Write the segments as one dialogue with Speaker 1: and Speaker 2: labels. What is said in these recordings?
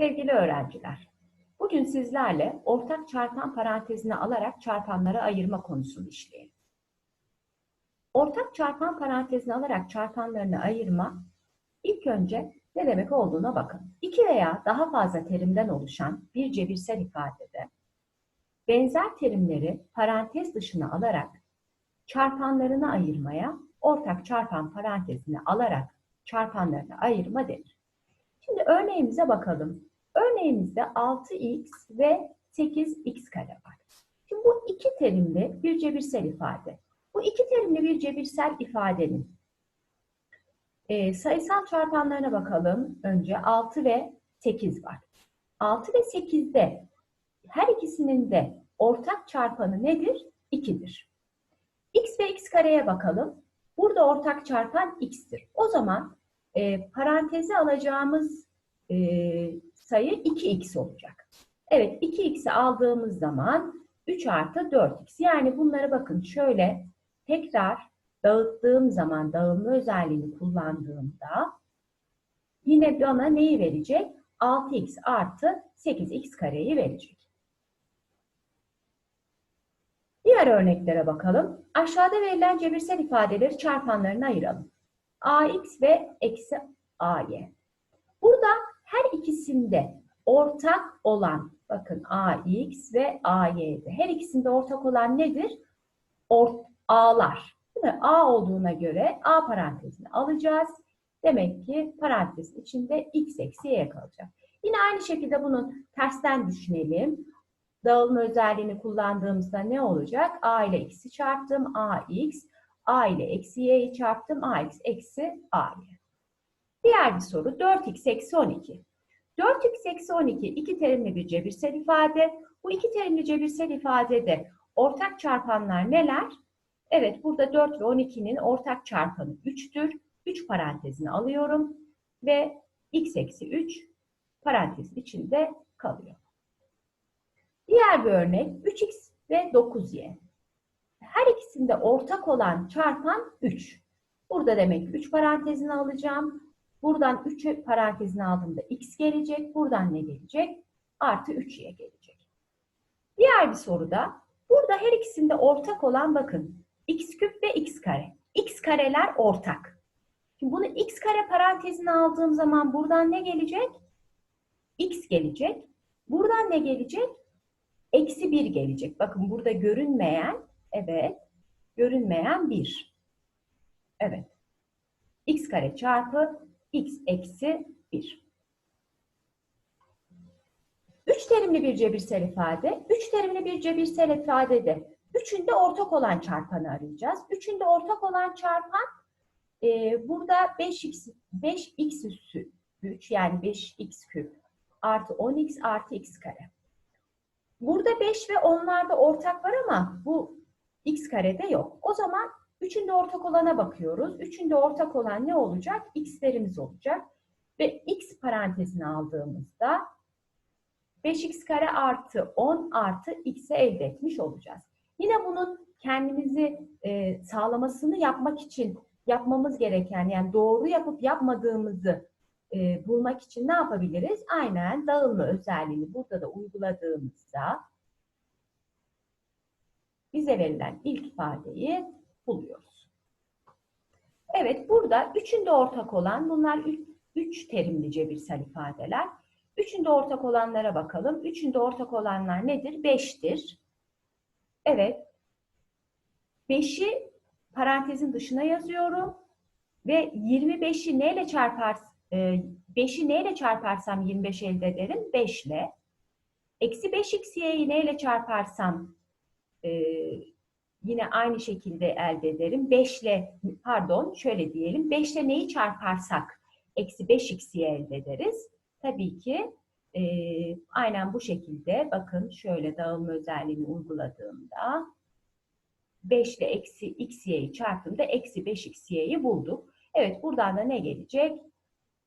Speaker 1: Sevgili öğrenciler, bugün sizlerle ortak çarpan parantezine alarak çarpanları ayırma konusunu işleyelim. Ortak çarpan parantezine alarak çarpanlarını ayırma, ilk önce ne demek olduğuna bakın. İki veya daha fazla terimden oluşan bir cebirsel ifadede benzer terimleri parantez dışına alarak çarpanlarını ayırmaya ortak çarpan parantezine alarak çarpanlarını ayırma denir. Şimdi örneğimize bakalım. Örneğimizde 6x ve 8x kare var. Şimdi bu iki terimli bir cebirsel ifade. Bu iki terimli bir cebirsel ifadenin e, sayısal çarpanlarına bakalım. Önce 6 ve 8 var. 6 ve 8'de her ikisinin de ortak çarpanı nedir? 2'dir. x ve x kareye bakalım. Burada ortak çarpan x'tir. O zaman e, paranteze alacağımız e, sayı 2x olacak. Evet 2x'i aldığımız zaman 3 artı 4x. Yani bunları bakın şöyle tekrar dağıttığım zaman dağılma özelliğini kullandığımda yine bana neyi verecek? 6x artı 8x kareyi verecek. Diğer örneklere bakalım. Aşağıda verilen cebirsel ifadeleri çarpanlarına ayıralım. ax ve eksi ay. Burada her ikisinde ortak olan, bakın ax ve ay'de. Her ikisinde ortak olan nedir? Or a'lar. Değil mi? A olduğuna göre A parantezini alacağız. Demek ki parantezin içinde x eksi y kalacak. Yine aynı şekilde bunun tersten düşünelim. Dağılma özelliğini kullandığımızda ne olacak? A ile x'i çarptım, ax. A ile eksi y'yi çarptım, ax eksi ay. Diğer bir soru 4x eksi 12. 4x eksi 12 iki terimli bir cebirsel ifade. Bu iki terimli cebirsel ifadede ortak çarpanlar neler? Evet burada 4 ve 12'nin ortak çarpanı 3'tür. 3 parantezini alıyorum ve x eksi 3 parantezin içinde kalıyor. Diğer bir örnek 3x ve 9y. Her ikisinde ortak olan çarpan 3. Burada demek ki 3 parantezini alacağım. Buradan 3 parantezini aldığımda x gelecek. Buradan ne gelecek? Artı 3y gelecek. Diğer bir soruda burada her ikisinde ortak olan bakın x küp ve x kare. x kareler ortak. Şimdi bunu x kare parantezine aldığım zaman buradan ne gelecek? x gelecek. Buradan ne gelecek? Eksi 1 gelecek. Bakın burada görünmeyen, evet, görünmeyen 1. Evet. x kare çarpı x eksi 1. Üç terimli bir cebirsel ifade. Üç terimli bir cebirsel ifadede üçünde ortak olan çarpanı arayacağız. Üçünde ortak olan çarpan e, burada 5x, 5x üssü 3 yani 5x küp artı 10x artı x kare. Burada 5 ve onlarda ortak var ama bu x karede yok. O zaman üçünde ortak olana bakıyoruz. Üçünde ortak olan ne olacak? x'lerimiz olacak. Ve x parantezini aldığımızda 5x kare artı 10 artı x'i elde etmiş olacağız. Yine bunun kendimizi e, sağlamasını yapmak için yapmamız gereken yani doğru yapıp yapmadığımızı e, bulmak için ne yapabiliriz? Aynen dağılma özelliğini burada da uyguladığımızda bize verilen ilk ifadeyi buluyoruz. Evet burada üçünde ortak olan bunlar üç, üç terimli cebirsel ifadeler. Üçünde ortak olanlara bakalım. Üçünde ortak olanlar nedir? Beştir. Evet. Beşi parantezin dışına yazıyorum. Ve 25'i neyle çarpar? 5'i neyle çarparsam 25 elde ederim? 5 ile. Eksi 5xy'yi neyle çarparsam e, yine aynı şekilde elde ederim. 5 ile pardon şöyle diyelim. 5 ile neyi çarparsak eksi 5x'yi elde ederiz. Tabii ki e, aynen bu şekilde bakın şöyle dağılma özelliğini uyguladığımda 5 ile eksi xy'yi çarptığımda eksi 5xy'yi bulduk. Evet buradan da ne gelecek?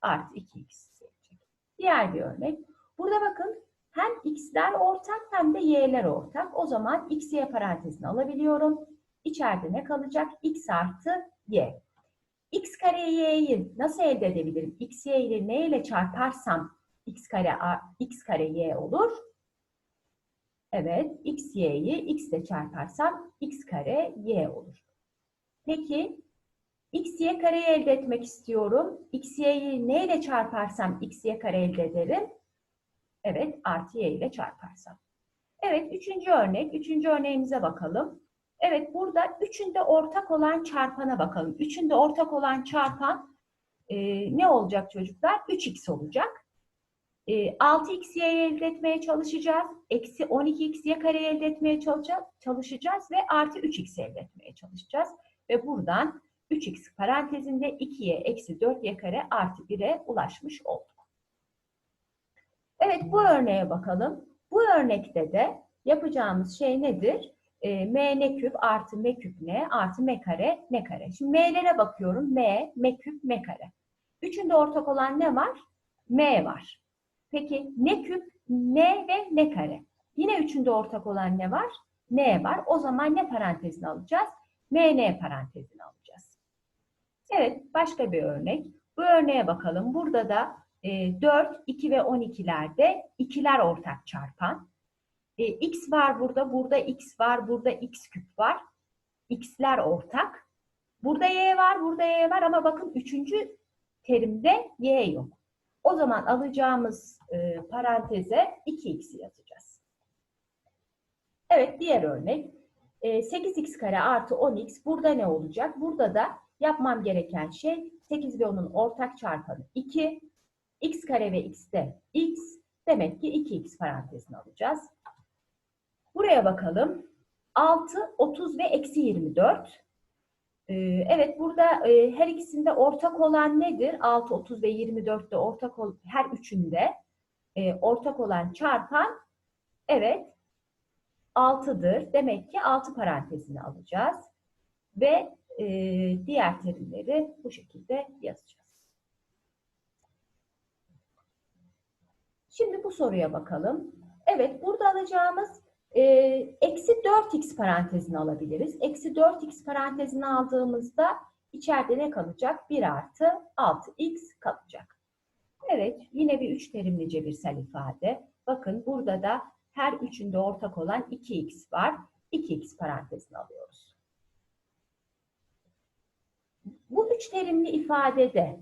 Speaker 1: Artı 2x gelecek. Diğer bir örnek. Burada bakın hem x'ler ortak hem de y'ler ortak. O zaman x, y parantezini alabiliyorum. İçeride ne kalacak? x artı y. x kare y'yi nasıl elde edebilirim? x, y ile ne ile çarparsam x kare a- x kare y olur. Evet, x y'yi x ile çarparsam x kare y olur. Peki x y kareyi elde etmek istiyorum. x y'yi ne ile çarparsam x y kare elde ederim? Evet, artı y ile çarparsam. Evet, üçüncü örnek. Üçüncü örneğimize bakalım. Evet, burada üçünde ortak olan çarpana bakalım. Üçünde ortak olan çarpan e, ne olacak çocuklar? 3x olacak. E, 6xy elde etmeye çalışacağız. Eksi 12xy kare elde etmeye çalışacağız, ve artı 3x elde etmeye çalışacağız. Ve buradan 3x parantezinde 2y eksi 4y kare artı 1'e ulaşmış olduk. Evet bu örneğe bakalım. Bu örnekte de yapacağımız şey nedir? E, m n küp artı m küp n artı m kare n kare. Şimdi m'lere bakıyorum. m, m küp, m kare. Üçünde ortak olan ne var? m var. Peki ne küp, n ve ne kare? Yine üçünde ortak olan ne var? n var. O zaman ne parantezini alacağız? m n parantezini alacağız. Evet, başka bir örnek. Bu örneğe bakalım. Burada da e, 4, 2 ve 12'lerde ikiler ortak çarpan. E, x var burada, burada x var, burada x küp var. x'ler ortak. Burada y var, burada y var ama bakın üçüncü terimde y yok. O zaman alacağımız e, paranteze 2x'i yazacağız. Evet, diğer örnek. E, 8x kare artı 10x. Burada ne olacak? Burada da yapmam gereken şey 8 ve 10'un ortak çarpanı 2. x kare ve x de x. Demek ki 2x parantezini alacağız. Buraya bakalım. 6, 30 ve eksi 24. Ee, Evet burada e, her ikisinde ortak olan nedir? 6, 30 ve 24'te ortak ol, her üçünde e, ortak olan çarpan evet 6'dır. Demek ki 6 parantezini alacağız. Ve e, diğer terimleri bu şekilde yazacağız. Şimdi bu soruya bakalım. Evet burada alacağımız e, eksi 4x parantezini alabiliriz. Eksi 4x parantezini aldığımızda içeride ne kalacak? 1 artı 6x kalacak. Evet yine bir üç terimli cebirsel ifade. Bakın burada da her üçünde ortak olan 2x var. 2x parantezini alıyoruz. Bu üç terimli ifadede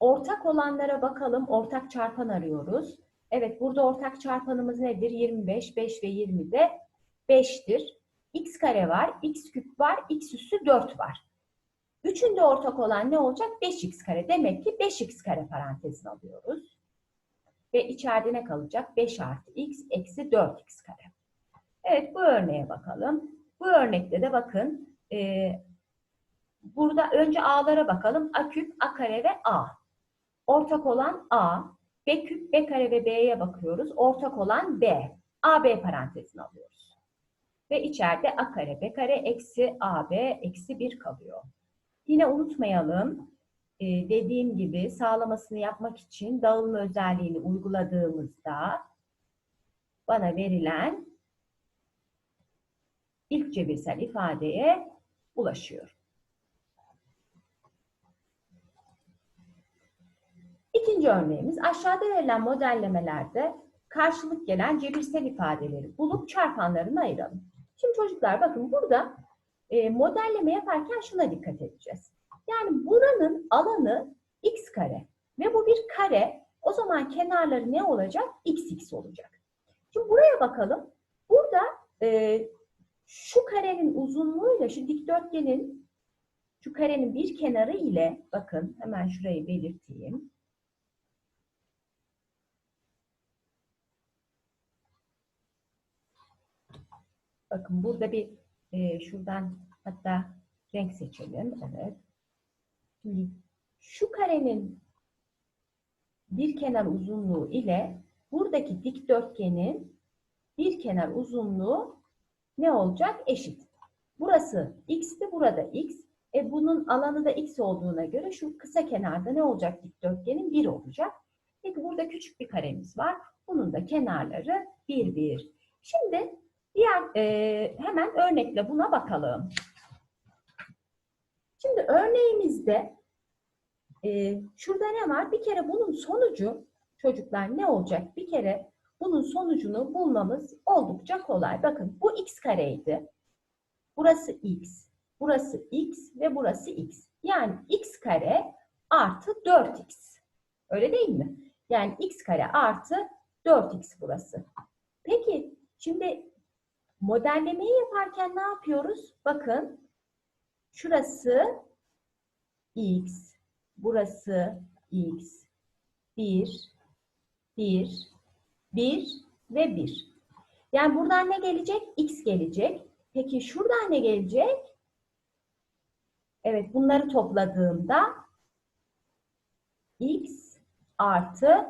Speaker 1: ortak olanlara bakalım. Ortak çarpan arıyoruz. Evet burada ortak çarpanımız nedir? 25, 5 ve 20 de 5'tir. x kare var, x küp var, x üssü 4 var. Üçünde ortak olan ne olacak? 5x kare. Demek ki 5x kare parantezini alıyoruz. Ve içeride ne kalacak? 5 artı x eksi 4x kare. Evet bu örneğe bakalım. Bu örnekte de bakın e, burada önce a'lara bakalım. a küp, a kare ve a. Ortak olan a, B küp, B kare ve B'ye bakıyoruz. Ortak olan B. AB parantezini alıyoruz. Ve içeride A kare, B kare eksi AB eksi 1 kalıyor. Yine unutmayalım. e, dediğim gibi sağlamasını yapmak için dağılma özelliğini uyguladığımızda bana verilen ilk cebirsel ifadeye ulaşıyor. Örneğimiz aşağıda verilen modellemelerde karşılık gelen cebirsel ifadeleri bulup çarpanlarını ayıralım. Şimdi çocuklar bakın burada e, modelleme yaparken şuna dikkat edeceğiz. Yani buranın alanı x kare ve bu bir kare. O zaman kenarları ne olacak? x x olacak. Şimdi buraya bakalım. Burada e, şu karenin uzunluğuyla şu dikdörtgenin şu karenin bir kenarı ile bakın hemen şurayı belirteyim. Bakın burada bir e, şuradan hatta renk seçelim. Evet. Şimdi şu karenin bir kenar uzunluğu ile buradaki dikdörtgenin bir kenar uzunluğu ne olacak? Eşit. Burası x'ti, burada x. E bunun alanı da x olduğuna göre şu kısa kenarda ne olacak dikdörtgenin? 1 olacak. Peki burada küçük bir karemiz var. Bunun da kenarları 1, 1. Şimdi diğer e, hemen örnekle buna bakalım. Şimdi örneğimizde e, şurada ne var? Bir kere bunun sonucu çocuklar ne olacak? Bir kere bunun sonucunu bulmamız oldukça kolay. Bakın bu x kareydi. Burası x, burası x ve burası x. Yani x kare artı 4x. Öyle değil mi? Yani x kare artı 4x burası. Peki şimdi modellemeyi yaparken ne yapıyoruz? Bakın şurası x, burası x, 1, 1, 1 ve 1. Yani buradan ne gelecek? X gelecek. Peki şuradan ne gelecek? Evet bunları topladığımda x artı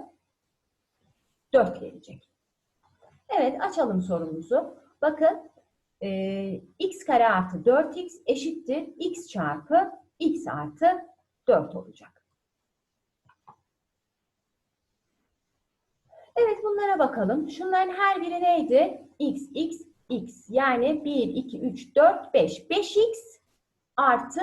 Speaker 1: 4 gelecek. Evet açalım sorumuzu. Bakın e, x kare artı 4x eşittir x çarpı x artı 4 olacak. Evet bunlara bakalım. Şunların her biri neydi? x, x, x. Yani 1, 2, 3, 4, 5. 5x artı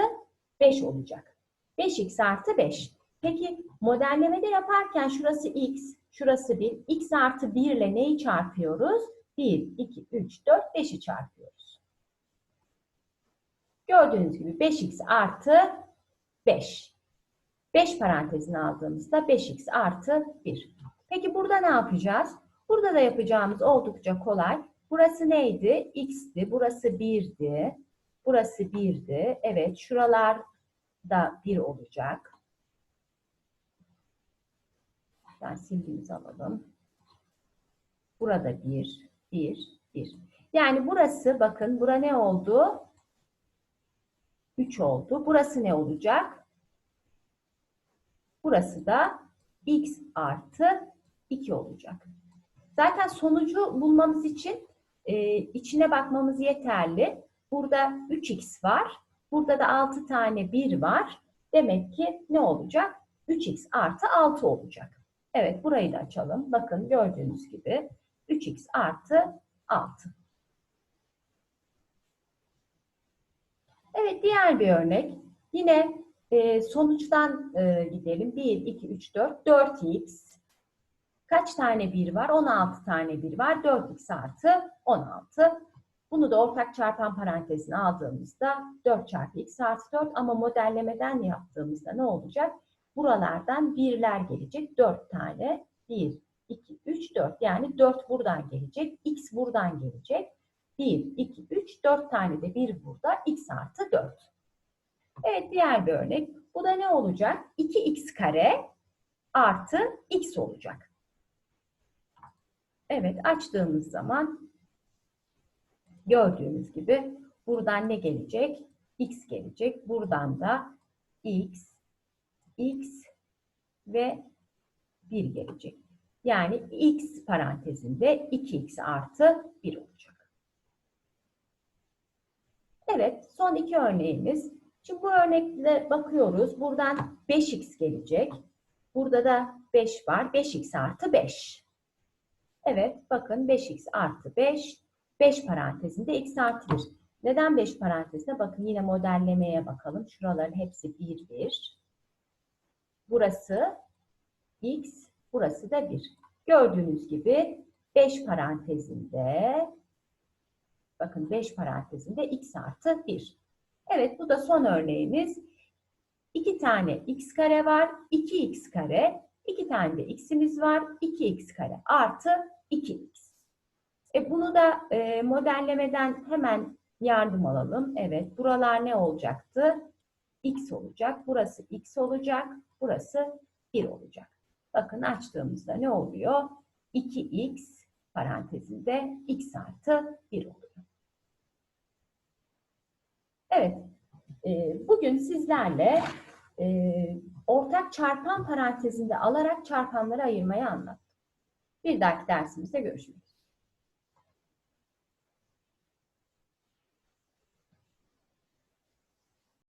Speaker 1: 5 olacak. 5x artı 5. Peki modellemede yaparken şurası x, şurası 1. x artı 1 ile neyi çarpıyoruz? 1, 2, 3, 4, 5'i çarpıyoruz. Gördüğünüz gibi 5x artı 5. 5 parantezini aldığımızda 5x artı 1. Peki burada ne yapacağız? Burada da yapacağımız oldukça kolay. Burası neydi? X'ti. Burası 1'di. Burası 1'di. Evet şuralar da 1 olacak. Ben sildiğimizi alalım. Burada 1, 1, 1. Yani burası bakın bura ne oldu? 3 oldu. Burası ne olacak? Burası da x artı 2 olacak. Zaten sonucu bulmamız için e, içine bakmamız yeterli. Burada 3x var. Burada da 6 tane 1 var. Demek ki ne olacak? 3x artı 6 olacak. Evet burayı da açalım. Bakın gördüğünüz gibi 3x artı 6. Evet diğer bir örnek. Yine e, sonuçtan e, gidelim. 1, 2, 3, 4, 4x. Kaç tane 1 var? 16 tane 1 var. 4x artı 16. Bunu da ortak çarpan parantezine aldığımızda 4 çarpı x artı 4 ama modellemeden yaptığımızda ne olacak? Buralardan birler gelecek. 4 tane. 1, 2, 3, 4. Yani 4 buradan gelecek. X buradan gelecek. 1, 2, 3, 4 tane de 1 burada. X artı 4. Evet diğer bir örnek. Bu da ne olacak? 2x kare artı x olacak. Evet açtığımız zaman gördüğünüz gibi buradan ne gelecek? x gelecek. Buradan da x, x ve 1 gelecek. Yani x parantezinde 2x artı 1 olacak. Evet son iki örneğimiz. Şimdi bu örnekle bakıyoruz. Buradan 5x gelecek. Burada da 5 var. 5x artı 5. Evet bakın 5x artı 5. 5 parantezinde x artı 1. Neden 5 parantezinde? Bakın yine modellemeye bakalım. Şuraların hepsi 1, 1. Burası x, burası da 1. Gördüğünüz gibi 5 parantezinde bakın 5 parantezinde x artı 1. Evet bu da son örneğimiz. 2 tane x kare var, 2x kare. 2 tane de x'imiz var, 2x kare artı 2x. E bunu da e, modellemeden hemen yardım alalım. Evet buralar ne olacaktı? x olacak, burası x olacak, burası 1 olacak. Bakın açtığımızda ne oluyor? 2x parantezinde x artı 1 oluyor. Evet, e, bugün sizlerle e, ortak çarpan parantezinde alarak çarpanları ayırmayı anlattım. Bir dahaki dersimizde görüşmek üzere.